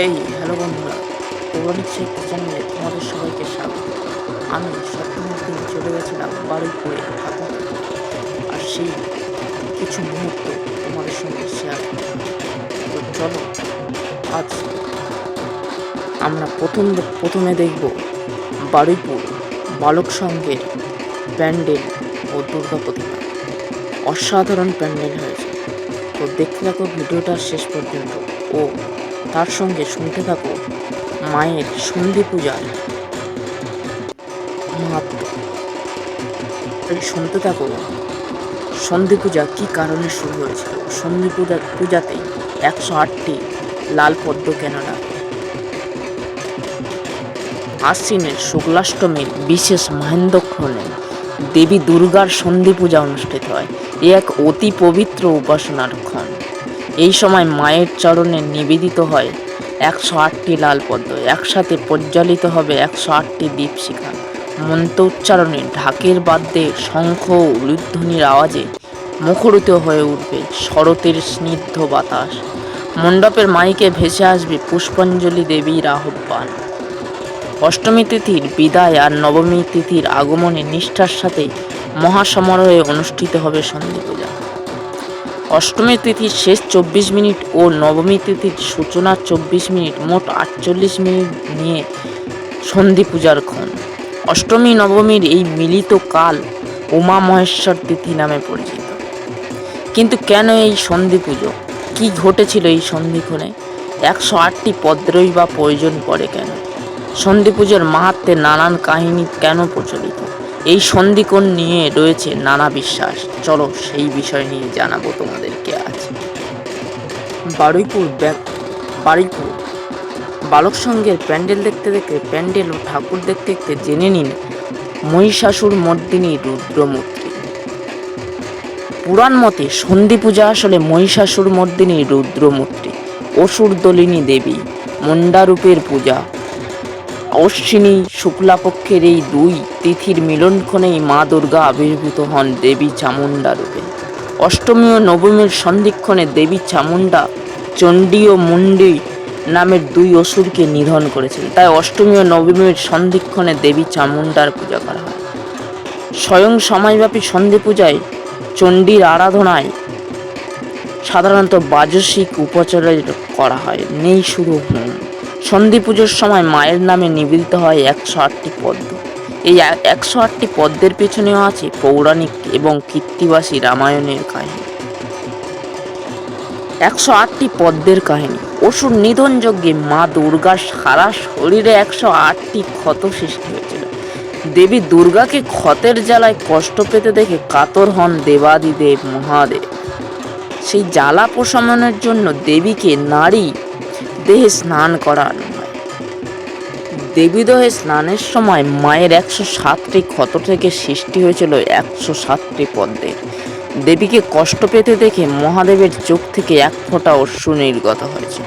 Hey hello বন্ধুরা পৌরাণিক সাহিত্য চ্যানেলে তোমাদের সবাইকে স্বাগত। আমি সপ্তমীর চলে গেছিলাম বারুইপুরে ঠাকুর। আর সেই কিছু মুহূর্ত তোমাদের সঙ্গে শেয়ার তো চলো, আজ আমরা প্রথম প্রথমে দেখব বারুইপুর বালক সংঘের প্যান্ডেল ও দুর্গা প্রতিমা। অসাধারণ প্যান্ডেল হয়েছে। তো দেখতে থাকো ভিডিওটা শেষ পর্যন্ত। ও তার সঙ্গে শুনতে থাকো মায়ের সন্ধি পূজার শুনতে থাকো সন্ধি পূজা কী কারণে শুরু হয়েছিল? সন্ধি পূজা, পূজাতে একশো আটটি লাল পদ্ম কেন লাগে আশ্বিনের শুক্লাষ্টমীর বিশেষ মহেন্দ্রক্ষণে দেবী দুর্গার সন্ধি পূজা অনুষ্ঠিত হয়। এ এক অতি পবিত্র উপাসনার ক্ষণ। এই সময় মায়ের চরণে নিবেদিত হয় একশো আটটি লাল পদ্ম। একসাথে প্রজ্বলিত হবে একশো আটটি দীপশিখা। মন্ত্র উচ্চারণে ঢাকের বাদ্যে শঙ্খ ও উলুধ্বনির আওয়াজে মুখরিত হয়ে উঠবে শরতের স্নিগ্ধ বাতাস। মণ্ডপের মাইকে ভেসে আসবে পুষ্পাঞ্জলি দেবীর আহ্বান। অষ্টমী তিথির বিদায় আর নবমী তিথির আগমনে নিষ্ঠার সাথে মহাসমারোহে অনুষ্ঠিত হবে সন্ধি পূজা। অষ্টমী তিথির শেষ চব্বিশ মিনিট ও নবমী তিথির সূচনা চব্বিশ মিনিট, মোট আটচল্লিশ মিনিট নিয়ে সন্ধি পূজার ক্ষণ। অষ্টমী, নবমীর এই মিলিত কাল উমা মহেশ্বর তিথি নামে পরিচিত। কিন্তু কেন এই সন্ধি পুজো? কি ঘটেছিল এই সন্ধিক্ষণে একশো আটটি পদ্রই বা প্রয়োজন পড়ে কেন? সন্ধি পুজোর মাহাত্মে নানান কাহিনী কেন প্রচলিত? এই সন্ধিকোণ নিয়ে রয়েছে নানা বিশ্বাস। চলো সেই বিষয় নিয়ে জানাব তোমাদেরকে আজ। বারুইপুর বারুইপুর। বালক সঙ্গের প্যান্ডেল দেখতে দেখতে প্যান্ডেল ও ঠাকুর দেখতে দেখতে জেনে নিন মহিষাসুর মর্দিনী রুদ্রমূর্তি। পুরাণ মতে সন্ধি পূজা আসলে মহিষাসুর মর্দিনী রুদ্রমূর্তি অসুর দলিনী দেবী মন্ডারূপের পূজা। অশ্বিনী শুক্লাপক্ষের এই দুই তিথির মিলনক্ষণেই মা দুর্গা আবির্ভূত হন দেবী চামুণ্ডা রূপে। অষ্টমী ও নবমীর সন্ধিক্ষণে দেবী চামুণ্ডা চণ্ডী ও মুন্ডী নামের দুই অসুরকে নিধন করেছেন। তাই অষ্টমী ও নবমীর সন্ধিক্ষণে দেবী চামুণ্ডার পূজা করা হয়। স্বয়ং সময়ব্যাপী সন্ধি পূজায় চণ্ডীর আরাধনায় সাধারণত বাজসিক উপচারের করা হয়। নেই শুরু হোম। সন্ধি পুজোর সময় মায়ের নামে নিবেদিত হয় একশো আটটি পদ্ম। এই একশো আটটি পদ্মের পেছনেও আছে পৌরাণিক এবং কীর্তিবাসী রামায়ণের কাহিনী। একশো আটটি পদ্মের কাহিনী। অসুর নিধন যজ্ঞে মা দুর্গার সারা শরীরে একশো আটটি ক্ষত সৃষ্টি হয়েছিল। দেবী দুর্গাকে ক্ষতের জ্বালায় কষ্ট পেতে দেখে কাতর হন দেবাদিদেব মহাদেব। সেই জ্বালা প্রশমনের জন্য দেবীকে নারী দেহে স্নান করানো দেবীদহে স্নানের সময় মায়ের একশো সাতটি ক্ষত থেকে সৃষ্টি হয়েছিল একশো সাতটি পদ্মের দেবীকে কষ্ট পেতে দেখে মহাদেবের চোখ থেকে এক ফোঁটা অশ্রু নির্গত হয়েছিল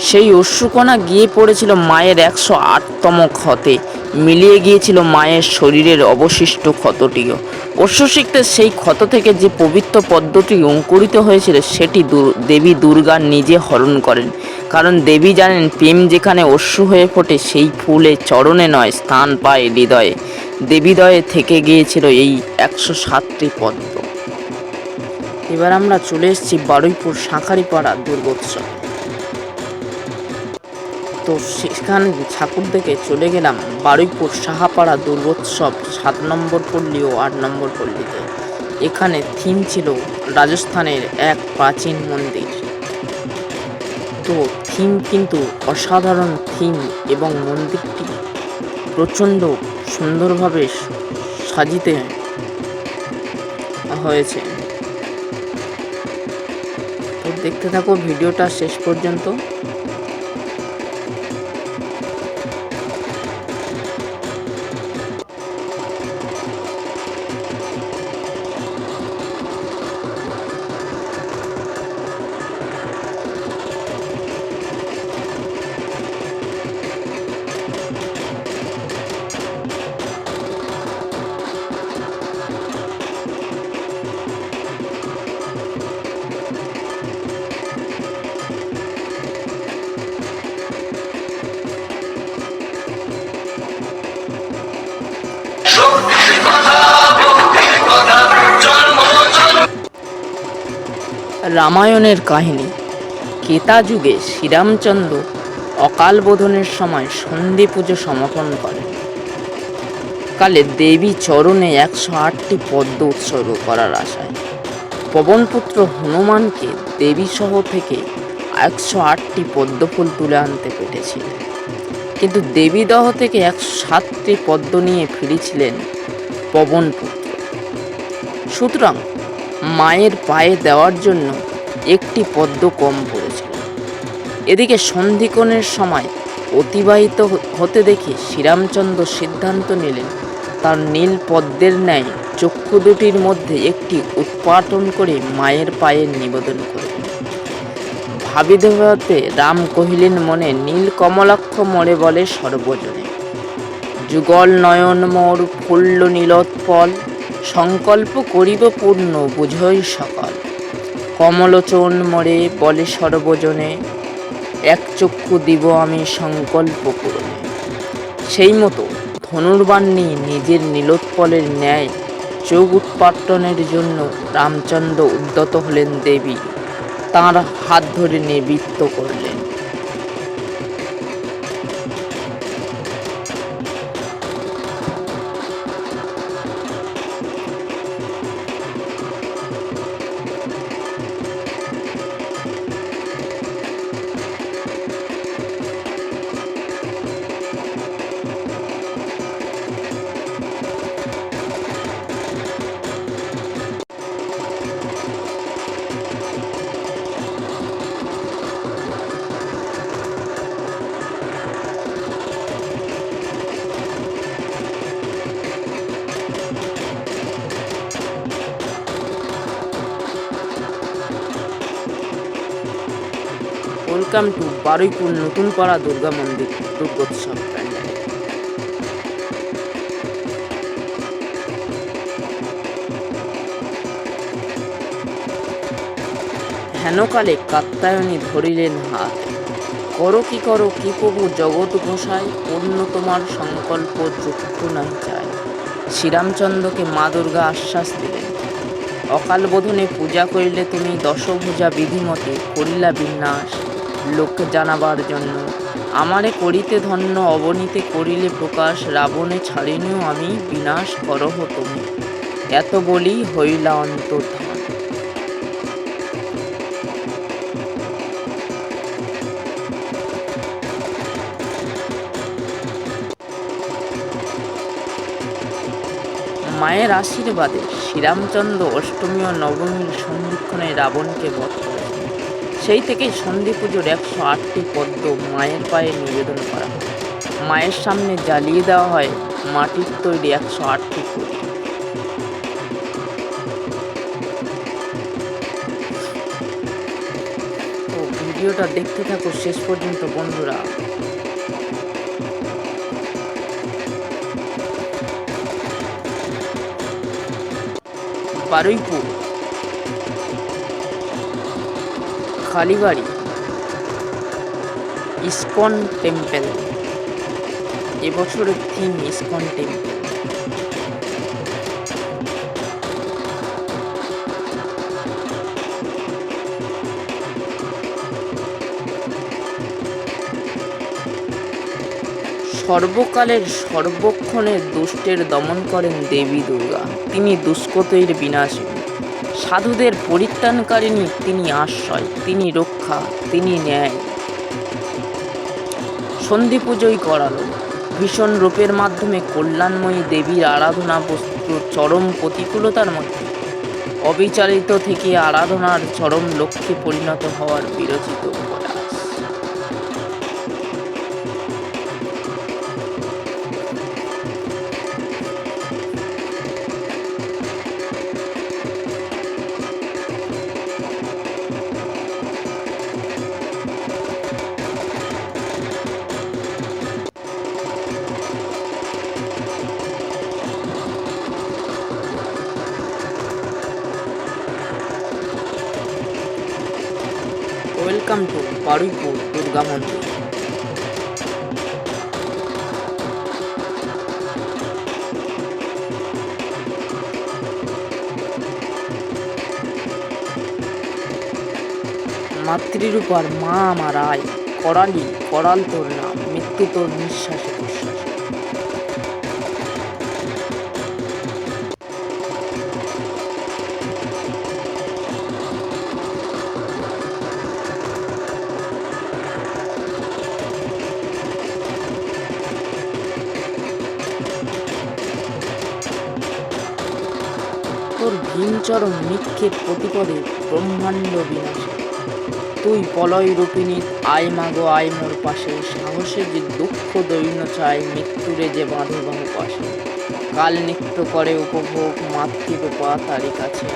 সেই অশ্রুকণা গিয়ে পড়েছিল মায়ের একশো আটতম ক্ষতে, মিলিয়ে গিয়েছিল মায়ের শরীরের অবশিষ্ট ক্ষতটিও। অশ্বশিক্তে সেই ক্ষত থেকে যে পবিত্র পদ্মটি অঙ্কুরিত হয়েছিল, সেটি দেবী দুর্গা নিজে হরণ করেন। কারণ দেবী জানেন, প্রেম যেখানে অশ্রু হয়ে ফোটে, সেই ফুলে চরণে নয়, স্থান পায় হৃদয়ে। দেবীদয়ে থেকে গিয়েছিল এই একশো সাতটি পদ্ম। এবার আমরা চলে এসেছি বারুইপুর শাঁখারিপাড়া দুর্গোৎসব। তো সেখান ঠাকুর দেখে চলে গেলাম বারুইপুর সাহাপাড়া দুর্গোৎসব সাত নম্বর পল্লী ও আট নম্বর পল্লীতে। এখানে থিম ছিল রাজস্থানের এক প্রাচীন মন্দির। তো থিম কিন্তু অসাধারণ থিম এবং মন্দিরটি প্রচণ্ড সুন্দরভাবে সাজিতে হয়েছে। দেখতে থাকো ভিডিওটা শেষ পর্যন্ত। রামায়ণের কাহিনী। কেতা যুগে শ্রীরামচন্দ্র অকাল বোধনের সময় সন্ধি পুজো সমাপন করেন। কালে দেবী চরণে একশো আটটি পদ্ম উৎসর্গ করার আশায়। পবনপুত্র হনুমানকে দেবী সহ থেকে একশো আটটি পদ্মফুল তুলে আনতে পেরেছিলেন। কিন্তু দেবীদহ থেকে একশো সাতটি পদ্ম নিয়ে ফিরেছিলেন পবনপুত্র। সুতরাং মায়ের পায়ে দেওয়ার জন্য একটি পদ্ম কম পড়েছিল। এদিকে সন্ধিকোণের সময় অতিবাহিত হতে দেখে শ্রীরামচন্দ্র সিদ্ধান্ত নিলেন, তার নীল পদ্মের ন্যায় চক্ষু দুটির মধ্যে একটি উৎপাটন করে মায়ের পায়ে নিবেদন করবেন ভাবিতে ভাবিতে রাম কহিলেন মনে, নীল কমলাক্ষ মরে বলে সর্বজনে। যুগল নয়ন মোর ফুল্ল নীলোৎপল সংকল্প করিব পূর্ণ, বুঝই সকল। কমলোচন মরে বলে সর্বজনে, এক চক্ষু দিব আমি সংকল্প পূরণে। সেই মতো ধনুর্বাণ নিয়ে নিজের নীলোৎপলের ন্যায় চোখ উৎপাটনের জন্য রামচন্দ্র উদ্যত হলেন দেবী। তাঁর হাত ধরে নিবৃত্ত করলেন। ওয়েলকাম টু বারুইপুর নতুন পাড়া দুর্গা মন্দির দুর্গোৎসব প্যান্ডেল। হেনকালে কাত্তায়নী ধরিলেন হাত। করো কি করো, কি প্রভু জগৎ ঘোষায় অন্য তোমার সংকল্প চক্ষু নাই চায় শ্রীরামচন্দ্রকে মা দুর্গা আশ্বাস দিলেন। অকাল বোধনে পূজা করিলে তুমি দশভূজা বিধিমতে করিলা বিন্যাস। লোককে জানাবার জন্য। আমারে করিতে ধন্য, অবনীতে করিলে প্রকাশ, রাবণে ছাড়িনিও আমি বিনাশ করহ তুমি। এত বলি হইলা অন্তর্ধান। মায়ের আশীর্বাদে শ্রীরামচন্দ্র অষ্টমী ও নবমীর সন্ধিক্ষণে রাবণকে বধ সেই থেকেই সন্ধি পুজোর একশো আটটি পদ্ম মায়ের পায়ে নিবেদন করা হয়। মায়ের সামনে জ্বালিয়ে দেওয়া হয় মাটির তৈরি একশো আটটি প্রদীপ ভিডিওটা দেখতে থাকো, শেষ পর্যন্ত বন্ধুরা। বারুইপুর। কালীবাড়ি, ইস্কন টেম্পেল এবছরের থিম ইস্কন টেম্পেল। সর্বকালের সর্বক্ষণে দুষ্টের দমন করেন দেবী দুর্গা। তিনি দুষ্কতের বিনাশিনী। সাধুদের পরিত্রাণকারিণী, তিনি আশ্রয়, তিনি রক্ষা, তিনি ন্যায়। সন্ধি পুজোই করালো। ভীষণ রূপের মাধ্যমে কল্যাণময়ী দেবীর আরাধনা বস্তু চরম প্রতিকূলতার মধ্যে। অবিচারিত থেকে আরাধনার চরম লক্ষ্যে পরিণত হওয়ার বিরচিত। ওয়েলকাম টু বারুইপুর দুর্গা মন্দির। মাতৃরূপার মা আমার আয়, করালি, করাল তোর নাম, মৃত্যু তোর নিঃশ্বাসে ভীমচরণ নিক্ষেপ প্রতিপদে ব্রহ্মাণ্ড বিনাশে। তুই পলয় রূপিণী, আয় মাগো আয় মোর পাশে। সাহসে যে দুঃখ দৈন্য চায় মৃত্যুরে যে বাঁধে পাশে কাল নিত্য করে উপভোগ মাতৃপা তারই কাছে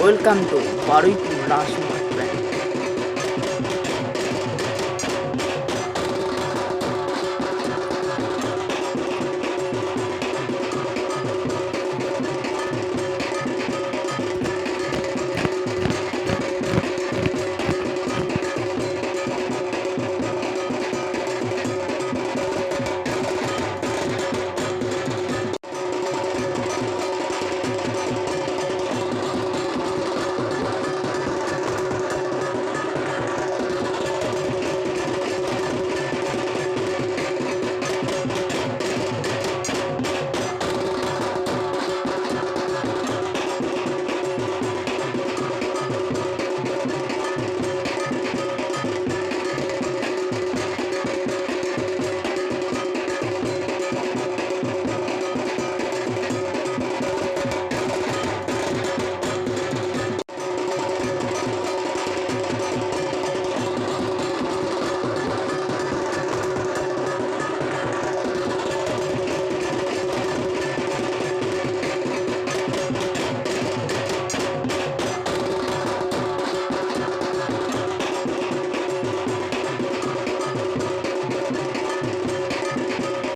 ওয়েলকাম টু বারুইপুর রাসমা